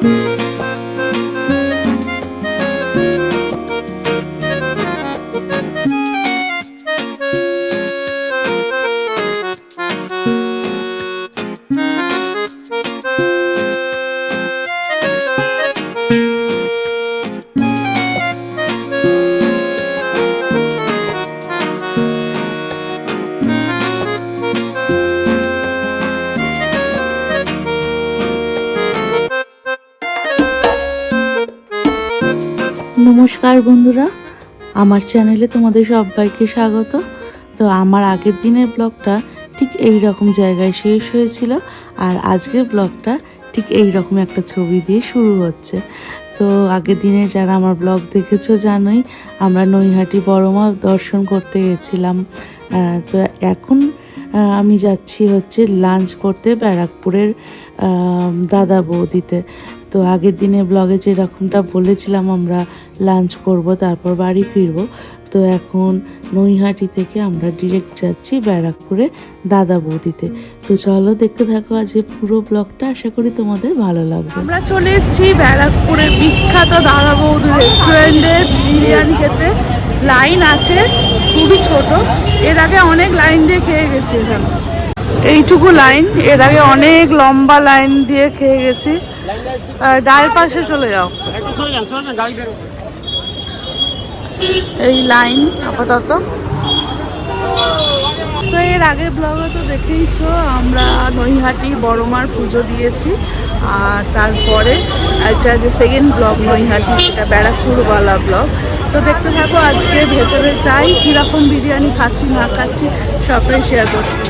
Thank you. নমস্কার বন্ধুরা, আমার চ্যানেলে তোমাদের সবাইকে স্বাগত। তো আমার আগের দিনের ব্লগটা ঠিক এই রকম জায়গায় শেষ হয়েছিল, আর আজকের ব্লগটা ঠিক এই রকম একটা ছবি দিয়ে শুরু হচ্ছে। তো আগের দিনে যারা আমার ব্লগ দেখেছ জানোই, আমরা নৈহাটি বড়মা দর্শন করতে গেছিলাম। তো এখন আমি যাচ্ছি হচ্ছে লাঞ্চ করতে ব্যারাকপুরের দাদা বৌদিতে। তো আগের দিনে ব্লগে যেরকমটা বলেছিলাম, আমরা লাঞ্চ করব, তারপর বাড়ি ফিরবো। তো এখন নৈহাটি থেকে আমরা ডিরেক্ট যাচ্ছি ব্যারাকপুরে দাদা বৌদিতে। তো চলো দেখতে থাকো আজকে পুরো ব্লগটা আশা করি তোমাদের ভালো লাগবে। আমরা চলে এসেছি ব্যারাকপুরের বিখ্যাত দাদা বৌদি রেস্টুরেন্টের বিরিয়ানি খেতে। লাইন আছে, খুবই ছোট। এর আগে অনেক লাইন দিয়ে খেয়ে গেছি এখানে। এইটুকু লাইন এর আগে অনেক লম্বা লাইন দিয়ে খেয়ে গেছি। ডায়ের পাশে চলে যাও। এই লাইন আপাতত। তো এর আগের ব্লগে তো দেখেইছো আমরা নৈহাটি বড়মার পুজো দিয়েছি আর তারপরে একটা যে সেকেন্ড ব্লগ নৈহাটি সেটা ব্যারাকপুরওয়ালা ব্লগ তো দেখতে থাকো আজকে ভেতরে চাই কীরকম বিরিয়ানি খাচ্ছি না খাচ্ছি সবটাই শেয়ার করছি।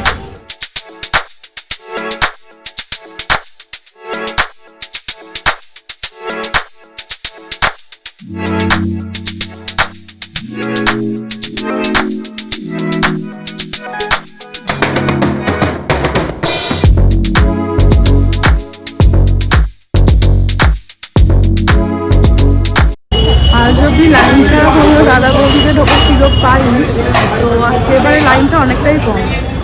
Bye.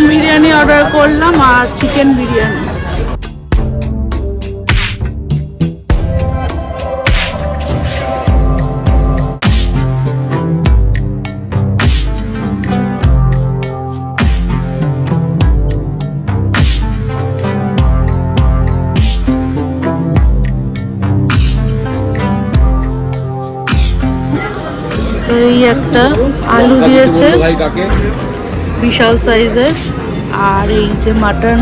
মটন বিরিয়ানি অর্ডার করলাম আর চিকেন বিরিয়ানি। এই একটা আলু দিয়েছে। বিশাল সাইজের আর এই যে মাটন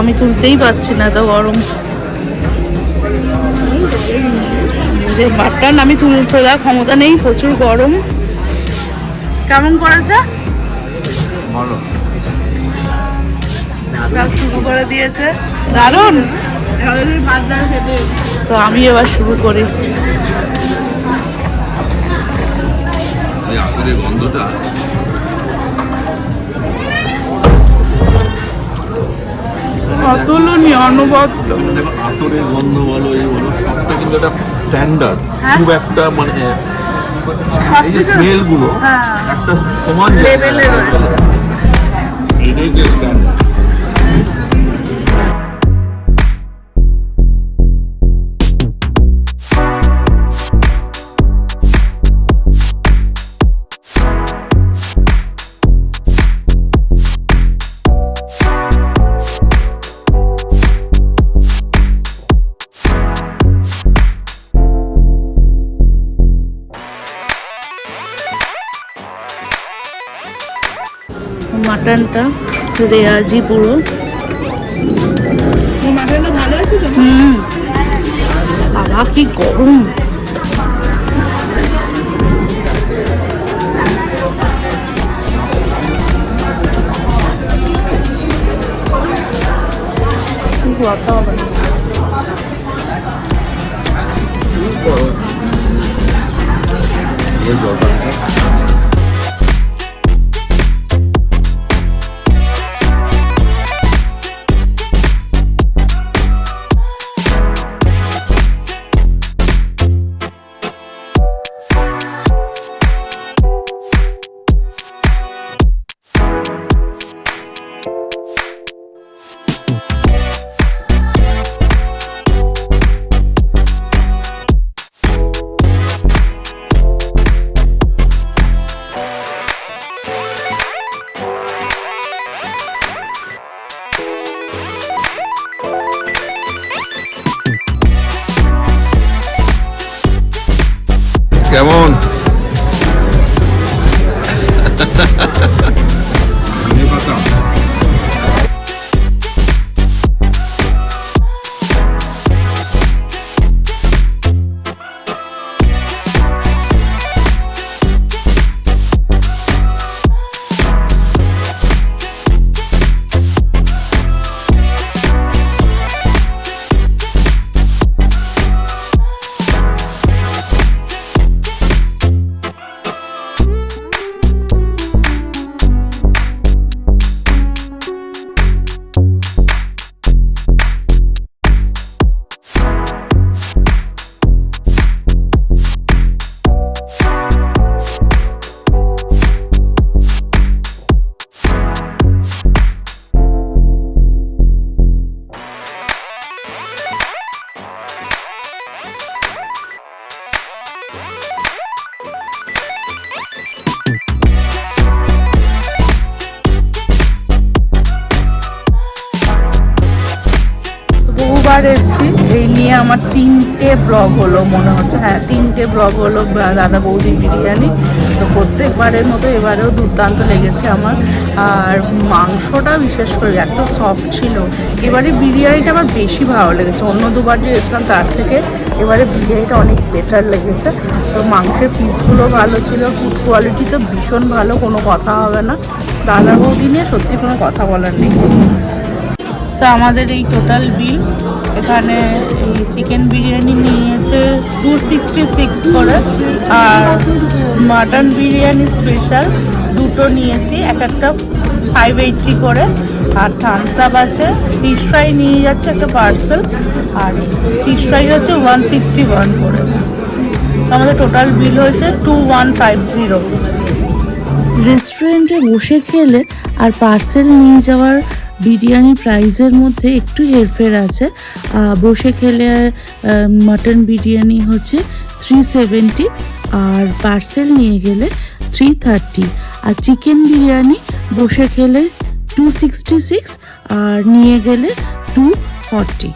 আমি তুলতেই পারছি না এত গরম। যে মাটন আমি তুলতে দেওয়ার ক্ষমতা নেই প্রচুর গরম। কেমন করেছে? ভালো। শুরু করে দিয়েছে। দারুণ। তো আমি এবার শুরু করি। আতরের গন্ধটা অতুলনীয় অনবদ্য দেখো আতরের গন্ধ বলো এই বলো সবটা কিন্তু একটা স্ট্যান্ডার্ড। খুব একটা মানে এই যে কিছু- স্মেলগুলো হ্যাঁ। একটা সমান Level রয়েছে। মাটনটা রেয়াজি পুরো। হুম। বাবা কি গরম। কথা হবে জল এই জলপাইটা কেমন বহুবার এসেছি, এই নিয়ে আমার তিনটে ব্লগ হলো মনে হচ্ছে। হ্যাঁ তিনটে ব্লগ হলো দাদা বৌদি বিরিয়ানি। তো প্রত্যেকবারের মতো এবারেও দুর্দান্ত লেগেছে আমার। আর মাংসটা বিশেষ করে এত সফট ছিল। এবারে বিরিয়ানিটা আমার বেশি ভালো লেগেছে। অন্য দুবার যে এসেছিলাম, তার থেকে এবারে বিরিয়ানিটা অনেক বেটার লেগেছে। তো মাংসের পিসগুলো ভালো ছিল ফুড কোয়ালিটি তো ভীষণ ভালো, কোনো কথা হবে না। দাদা বৌদি নিয়ে সত্যি কোনো কথা বলার নেই। তো আমাদের এই টোটাল বিল এখানে চিকেন বিরিয়ানি নিয়েছে টু সিক্সটি সিক্স করে। আর মাটন বিরিয়ানি স্পেশাল দুটো নিয়েছি, এক একটা ফাইভ এইটটি করে। আর থামস আপ আছে ফিশ ফ্রাই নিয়ে যাচ্ছে একটা পার্সেল আর ফিশ ফ্রাই হচ্ছে ওয়ান সিক্সটি ওয়ান করে আমাদের টোটাল বিল হয়েছে টু ওয়ান ফাইভ জিরো রেস্টুরেন্টে বসে খেলে আর পার্সেল নিয়ে যাওয়ার বিরিয়ানি প্রাইসের মধ্যে একটু হেরফের আছে। বসে খেলে মাটন বিরিয়ানি হচ্ছে থ্রি সেভেন্টি আর পার্সেল নিয়ে গেলে থ্রি থার্টি আর চিকেন বিরিয়ানি বসে খেলে টু সিক্সটি সিক্স আর নিয়ে গেলে টু ফর্টি